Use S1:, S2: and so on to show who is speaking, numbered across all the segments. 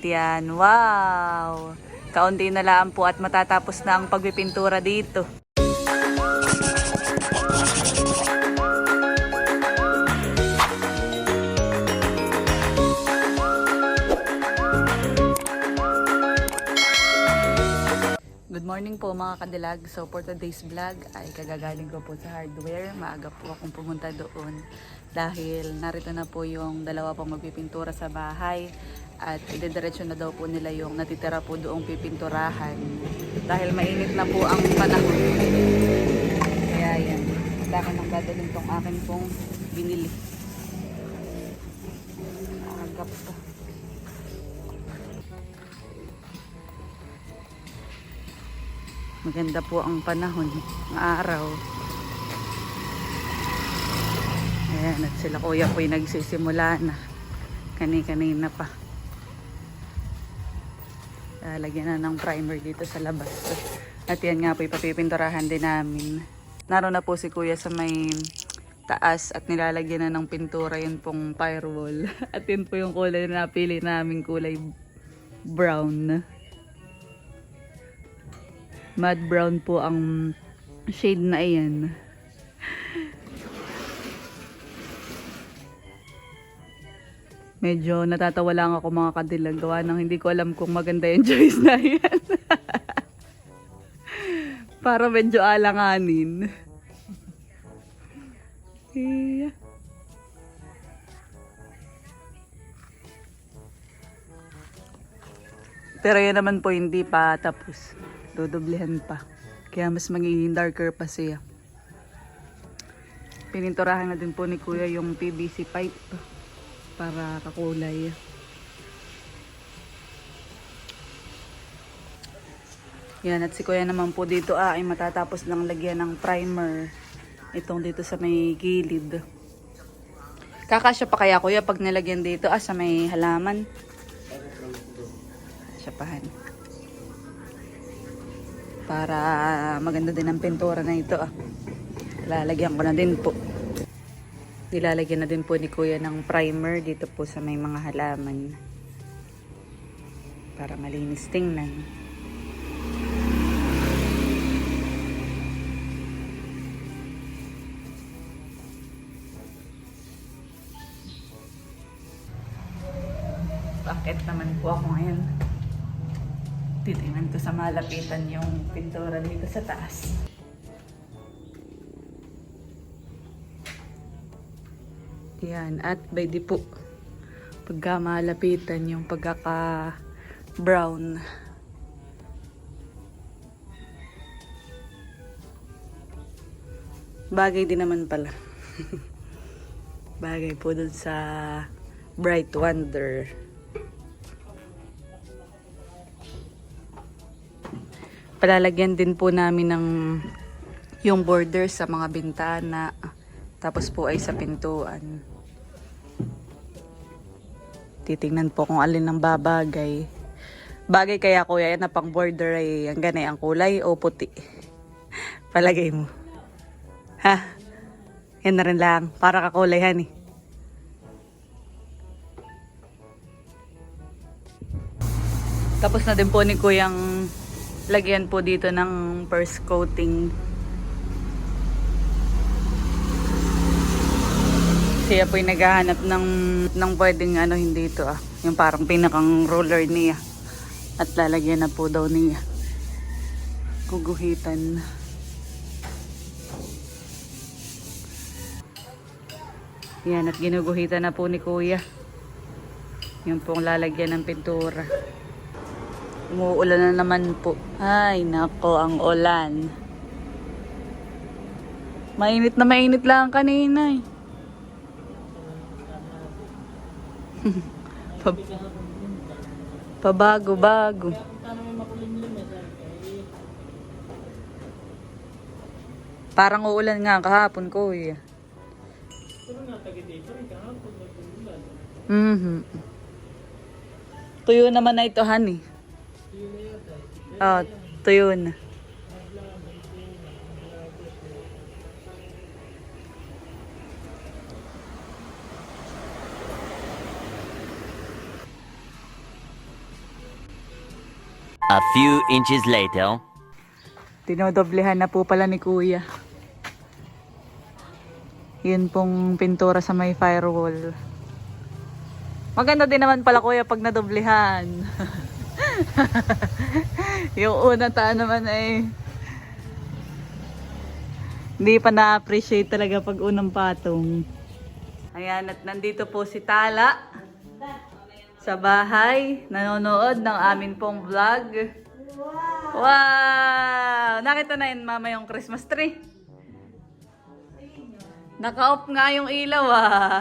S1: Yan, wow! Kaunti na lang po at matatapos na ang pagpipintura dito. Good morning po mga kadilag. So for today's vlog ay kagagaling ko po sa hardware. Maaga po akong pumunta doon dahil narito na po yung dalawa pong magpipintura sa bahay at idediretso na daw po nila yung natitira po doong pipinturahan dahil mainit na po ang panahon. Kaya yan. Baka nang dadalhin tong akin pong binili. Agap pa. Maganda po ang panahon, ang araw. Ayan, at sila kuya po yung nagsisimula na. Kani-kanina pa. Lalagyan na ng primer dito sa labas. At yan nga po, ipapipinturahan din namin. Naroon na po si kuya sa may taas at nilalagyan na ng pintura yun pong firewall. At yun po yung kulay na napili namin kulay brown. Mud brown po ang shade na iyan. Medyo natatawa lang ako mga kadilag gawa ng hindi ko alam kung maganda yung choice na yan. Para medyo alanganin. Yeah. Pero yan naman po hindi pa tapos. Dudublehan pa. Kaya mas magiging darker pa siya. Pininturahan na din po ni Kuya yung PVC pipe para kakulay. Yan, at si Kuya naman po dito ah, ay matatapos lang lagyan ng primer. Itong dito sa may gilid. Kakasya pa kaya Kuya pag nilagyan dito ah, sa may halaman? Syapahan. Para maganda din ang pintura na ito ah. Lalagyan ko na din po. Nilalagyan na din po ni Kuya ng primer dito po sa may mga halaman. Para malinis tingnan. Bakit naman po ako ngayon? Titingnan ko sa malapitan yung pintura dito sa taas. Yan, at by di po, pagka malapitan yung pagkaka brown. Bagay din naman pala. Bagay po dun sa Bright Wonder. Palalagyan din po namin ng yung border sa mga bintana. Tapos po ay sa pintuan. Titingnan po kung alin ang babagay. Bagay kaya kuya yan na pang border ay ang ganay ang kulay o puti. Palagay mo. Ha? Yan na rin lang. Para kakulay han eh. Tapos na din po ni kuyang lagyan po dito ng first coating. Siya po yung naghahanap ng, ng pwedeng ano hindi ito ah. Yung parang pinakang roller niya. At lalagyan na po daw niya. Guguhitan. Yan at ginuguhitan na po ni kuya. Yung pong lalagyan ng pintura. Umuulan na naman po. Ay, nako, ang ulan. Mainit na mainit lang kanina eh. Pa Pabago-bago. Parang uulan nga kahapon ko eh. Mhm. Tuyo naman na ito, honey. Oh, tuyo na.
S2: A few inches later.
S1: Dinodoblehan na po pala ni Kuya. Yun pong pintura sa may firewall. Maganda din naman pala Kuya pag nadoblehan. yung una taan naman ay hindi pa na-appreciate talaga pag unang patong. Ayan, at nandito po si Tala sa bahay, nanonood ng amin pong vlog. Wow! Nakita na yun mama yung Christmas tree. Naka-off nga yung ilaw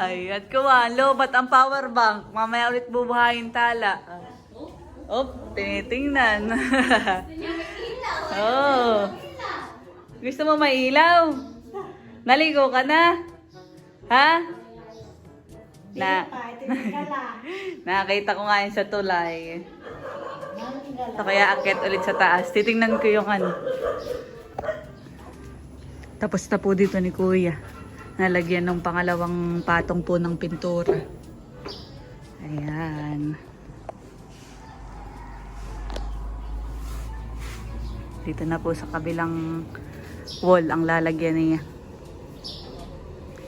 S1: ay. At kuwan, lobat ang power bank. Mamaya ulit bubuhayin tala. Op, tinitingnan. oh. Gusto mo may ilaw? Naligo ka na? Ha? Na. Nakita ko nga yun sa tulay. So, kaya akit ulit sa taas. Titingnan ko yung ano. Tapos na po dito ni Kuya. Nalagyan ng pangalawang patong po ng pintura. Ayan. Dito na po sa kabilang wall ang lalagyan niya.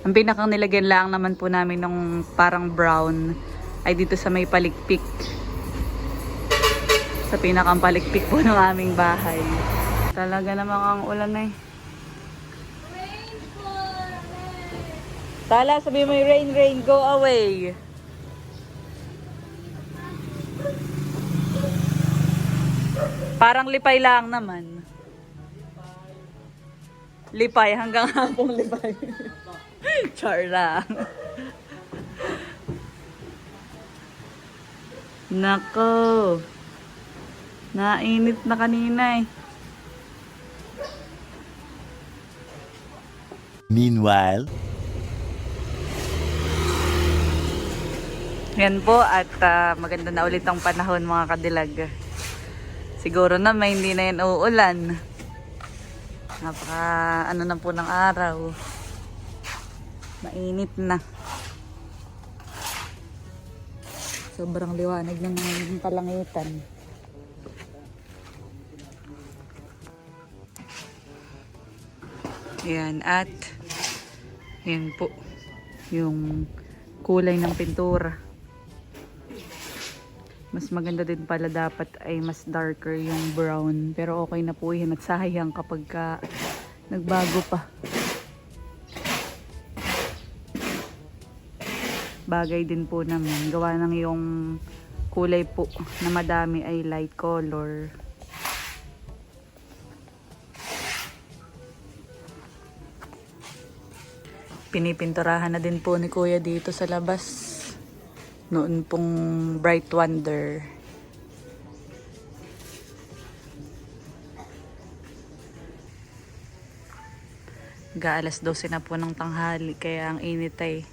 S1: Ang pinakang nilagyan lang naman po namin ng parang brown ay dito sa may palikpik sa pinakang palikpik po ng aming bahay. Talaga namang ang ulan eh. Tala, sabi mo rain, rain, go away. Parang lipay lang naman. Lipay, hanggang hapong lipay. Char lang. Nako. Nainit na kanina eh.
S2: Meanwhile.
S1: Yan po at ah, maganda na ulit ang panahon mga kadilag. Siguro na may hindi na yan uulan. Napaka ano na po ng araw. Mainit na. Sobrang liwanag ng palangitan. Yan at yan po yung kulay ng pintura. Mas maganda din pala dapat ay mas darker yung brown. Pero okay na po yun at sayang kapag ka nagbago pa. Bagay din po naman. Gawa ng yung kulay po na madami ay light color. Pinipinturahan na din po ni Kuya dito sa labas. Noon pong Bright Wonder. Gaalas 12 na po ng tanghali kaya ang init ay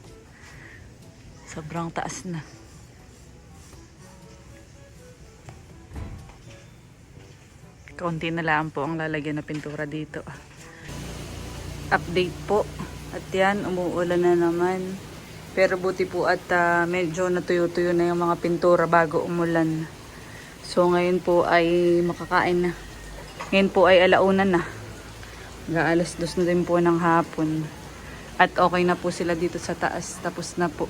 S1: sobrang taas na. Kaunti na lang po ang lalagyan na pintura dito. Update po. At yan, umuulan na naman. Pero buti po at ah, medyo natuyo-tuyo na yung mga pintura bago umulan. So ngayon po ay makakain na. Ngayon po ay alauna na. Gaalas dos na din po ng hapon. At okay na po sila dito sa taas. Tapos na po.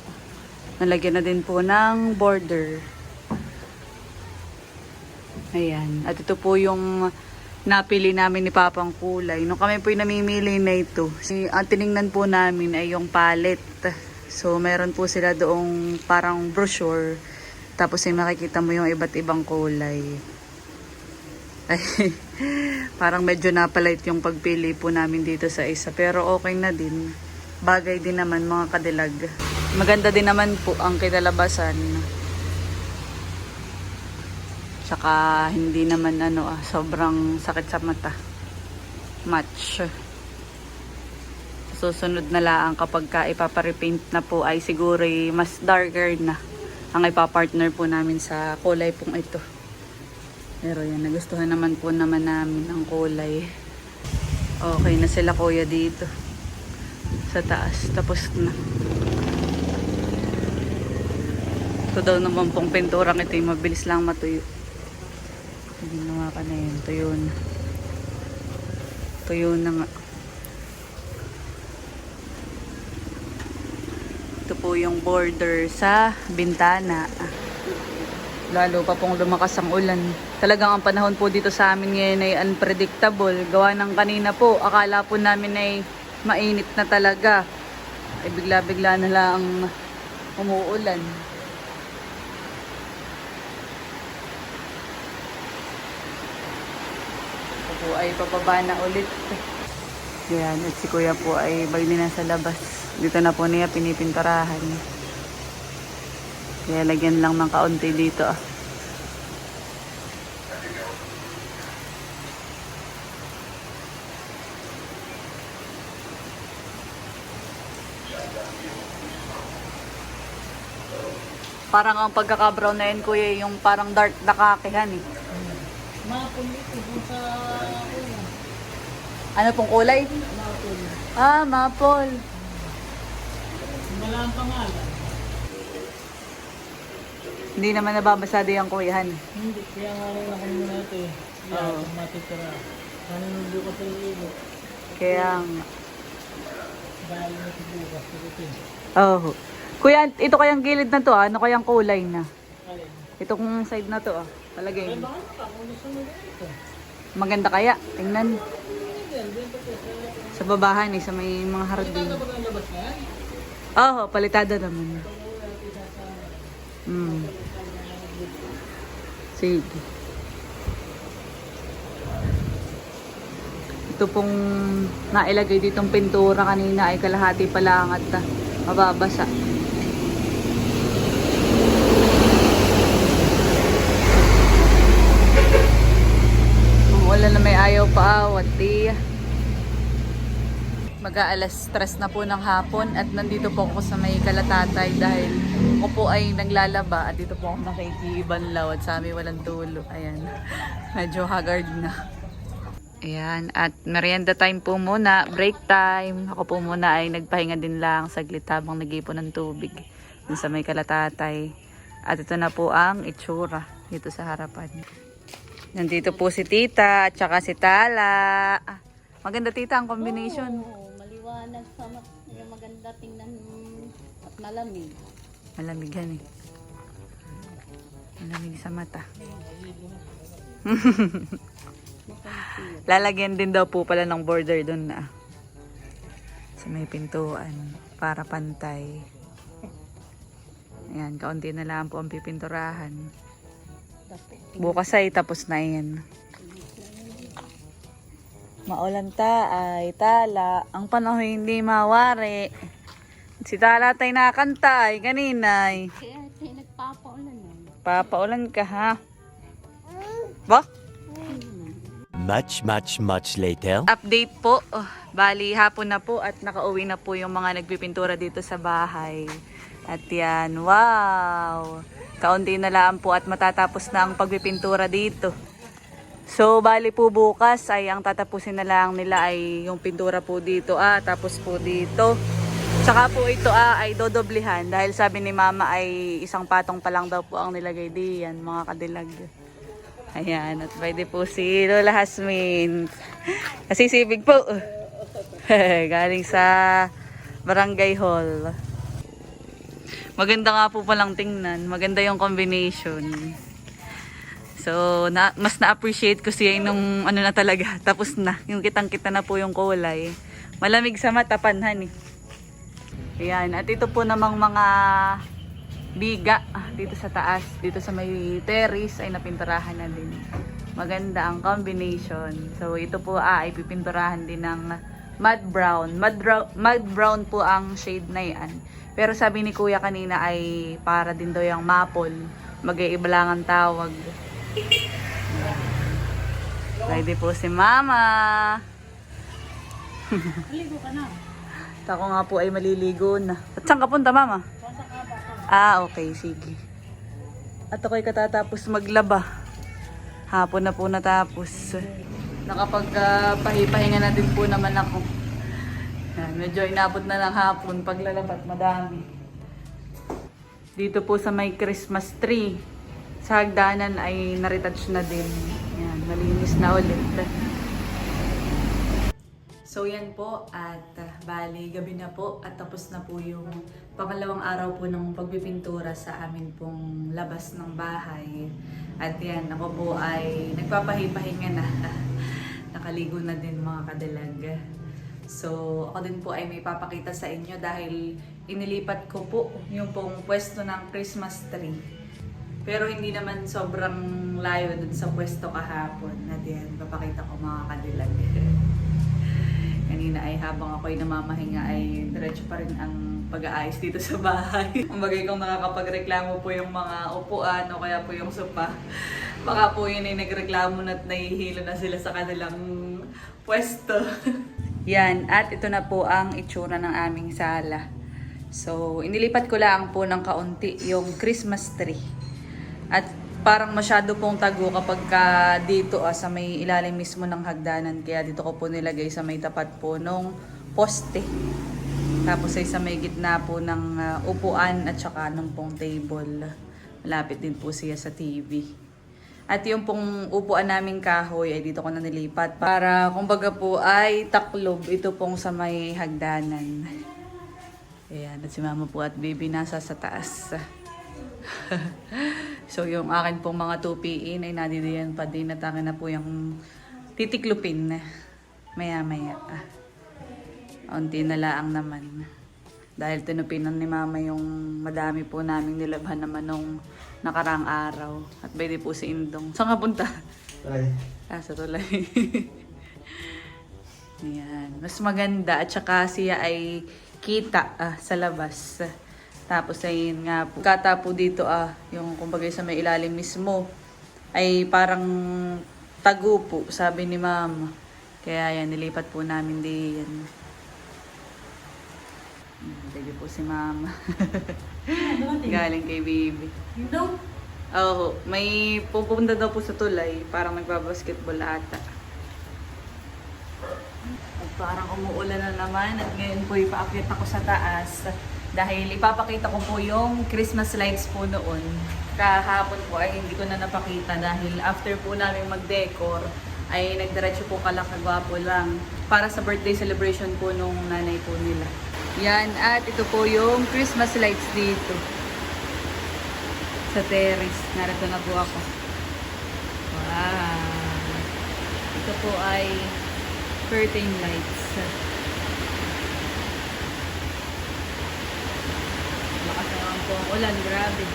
S1: Nalagyan na din po ng border. Ayan. At ito po yung napili namin ni Papang kulay. Nung kami po yung namimili na ito, ang tiningnan po namin ay yung palette. So, meron po sila doong parang brochure. Tapos ay makikita mo yung iba't ibang kulay. Ay, parang medyo napalight yung pagpili po namin dito sa isa. Pero okay na din. Bagay din naman mga kadilag. Maganda din naman po ang kinalabasan. Tsaka hindi naman ano ah, sobrang sakit sa mata. Match. Susunod na lang kapag ka ipaparepaint na po ay siguro mas darker na ang ipapartner po namin sa kulay pong ito. Pero yan, nagustuhan naman po naman namin ang kulay. Okay na sila kuya dito. Sa taas. Tapos na. Ito daw naman pong pinturang ito yung mabilis lang matuyo. Nga ka na yun. Tuyo na. Tuyo na nga. Ito po yung border sa bintana. Lalo pa pong lumakas ang ulan. Talagang ang panahon po dito sa amin ngayon ay unpredictable. Gawa ng kanina po, akala po namin ay mainit na talaga. Ay bigla-bigla na lang umuulan. Po ay pababa na ulit. Yan, at si kuya po ay bagli na sa labas. Dito na po niya pinipinturahan. Kaya lagyan lang ng kaunti dito ah. Parang ang pagkaka-brown na yun, kuya, yung parang dark na kakihan eh.
S3: Mapon ito kung sa una.
S1: Ano pong kulay?
S3: Mapon.
S1: Ah, mapol.
S3: Wala ang pangalan.
S1: Hindi naman nababasado yung kuyahan.
S3: Hindi. Kaya nga rin ako muna ito eh. Kaya
S1: Oo.
S3: oh. matitira. Nanunundo ko sa ilo.
S1: Kaya.
S3: Dahil na si bukas. Ito
S1: Oh. Kuya, ito kayang gilid na to ah. Ano kayang kulay na?
S3: Alin.
S1: Itong side na to ah. Palagay.
S3: Mo.
S1: Maganda kaya. Tingnan.
S3: Sa
S1: babahan eh, sa may mga hardin. Oo, palitada naman. Hmm. Sige. Ito pong nailagay ditong pintura kanina ay kalahati pa lang at ah, mababasa. Ang ulan na may ayaw pa awat, tiya. Mag-aalas stress na po ng hapon at nandito po ako sa may kalatatay dahil ako po ay naglalaba at dito po ako nakikibanlaw at sa amin walang tulo. Ayan, medyo haggard na. Ayan, at merienda time po muna, break time. Ako po muna ay nagpahinga din lang saglit habang nag-ipon ng tubig sa may kalatatay. At ito na po ang itsura dito sa harapan. Nandito po si Tita at saka si Tala. Ah, Maganda Tita ang combination.
S4: Oo, maliwanag sa mat- yung maganda tingnan at malamig.
S1: Malamig yan eh. Malamig sa mata. Lalagyan din daw po pala ng border doon na. Sa may pintuan. Para pantay. Ayan, kaunti na lang po ang pipinturahan. Bukas ay tapos na yan. Maulan ta ay tala. Ang panahon hindi mawari. Si tala tay nakanta ay kanina ay.
S4: kaya tayo nagpapaulan.
S1: Papaulan ka ha? Ba?
S2: Much, much, much later.
S1: Update po. Oh, bali, hapon na po at nakauwi na po yung mga nagpipintura dito sa bahay. At yan, wow! Kaunti na lang po at matatapos na ang pagpipintura dito. So, bali po bukas ay ang tatapusin na lang nila ay yung pintura po dito ah, tapos po dito. Tsaka po ito ah, ay dodoblihan dahil sabi ni mama ay isang patong pa lang daw po ang nilagay diyan mga kadilag. Ayan, at pwede po si Lola Hasmin. Kasi sibig po. Galing sa barangay hall. Maganda nga po palang tingnan. Maganda yung combination. So, na, mas na-appreciate ko siya nung ano na talaga. Tapos na. Yung kitang-kita na po yung kulay. Malamig sa mata, panhan eh. Ayan. At ito po namang mga biga ah, dito sa taas. Dito sa may terrace ay napinturahan na din. Maganda ang combination. So, ito po ah, ay pipinturahan din ng mud brown. Mud, brown. mud brown po ang shade na yan. Pero sabi ni kuya kanina ay para din daw yung maple. Mag-iiba lang ang tawag. Ready po si mama.
S4: Ligo ka na.
S1: Ako nga po ay maliligo na. At saan ka punta mama? Ah, okay. Sige. At ako'y katatapos maglaba. Hapon na po natapos. Nakapagpahipahinga na din po naman ako. Yan, medyo inabot na ng hapon paglalabat. Madami. Dito po sa may Christmas tree. Sa hagdanan ay naretouch na din. malinis na ulit. So yan po at uh, bali gabi na po at tapos na po yung pangalawang araw po ng pagpipintura sa amin pong labas ng bahay. At yan, ako po ay nagpapahipahinga na. Nakaligo na din mga kadalag. So ako din po ay may papakita sa inyo dahil inilipat ko po yung pong pwesto ng Christmas tree. Pero hindi naman sobrang layo dun sa pwesto kahapon. At yan, papakita ko mga kadilag. Kanina ay habang ako'y namamahinga ay diretso pa rin ang pag-aayos dito sa bahay. Ang bagay kong nakakapagreklamo po yung mga upuan o kaya po yung sopa. Baka po yun ay nagreklamo na at nahihilo na sila sa kanilang pwesto. Yan, at ito na po ang itsura ng aming sala. So, inilipat ko lang po ng kaunti yung Christmas tree. At parang masyado pong tago kapag ka dito ah, sa may ilalim mismo ng hagdanan. Kaya dito ko po nilagay sa may tapat po nung poste. Tapos ay sa may gitna po ng ah, upuan at saka ng pong table. Malapit din po siya sa TV. At yung pong upuan naming kahoy ay dito ko na nilipat para kumbaga po ay taklob ito pong sa may hagdanan. Ayan, at si mama po at baby nasa sa taas. so yung akin pong mga 2PN ay nadidiyan pa din at akin na po yung titiklupin maya maya. Unti na laang naman. Dahil tinupinan ni mama yung madami po naming nilabhan naman nung nakarang araw. At pwede po si Indong. Saan ka punta?
S5: Ay,
S1: Ah, sa tulay. Ayan. Mas maganda at saka siya ay kita ah, sa labas. Tapos ayun nga po. Kata po dito ah, yung kumbaga sa may ilalim mismo ay parang tago po, sabi ni mama. Kaya yan, nilipat po namin diyan. Hmm, Thank you po si mama. Galing kay baby.
S3: Hindi.
S1: Oo, may pupunta daw po sa tulay, parang magbabasketball ata. At parang umuulan na naman at ngayon po ipaakyat ako sa taas dahil ipapakita ko po yung Christmas lights po noon. Kahapon po ay hindi ko na napakita dahil after po namin mag-decor ay nagdiretso po kalakagwapo lang para sa birthday celebration po nung nanay po nila. Yan, at ito po yung Christmas lights dito sa terrace. Narito na po ako. Wow! Ito po ay curtain lights. Lakas naman po ang ulan, grabe.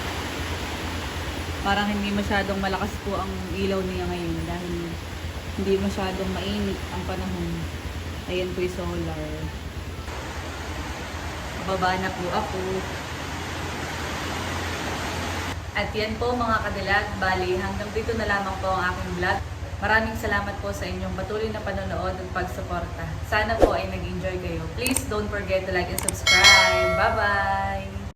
S1: Parang hindi masyadong malakas po ang ilaw niya ngayon dahil hindi masyadong mainit ang panahon. Ayan po yung solar. Bababa na po ako. At yan po mga kadilag, bali hanggang dito na lamang po ang aking vlog. Maraming salamat po sa inyong patuloy na panonood at pagsuporta. Sana po ay nag-enjoy kayo. Please don't forget to like and subscribe. Bye-bye!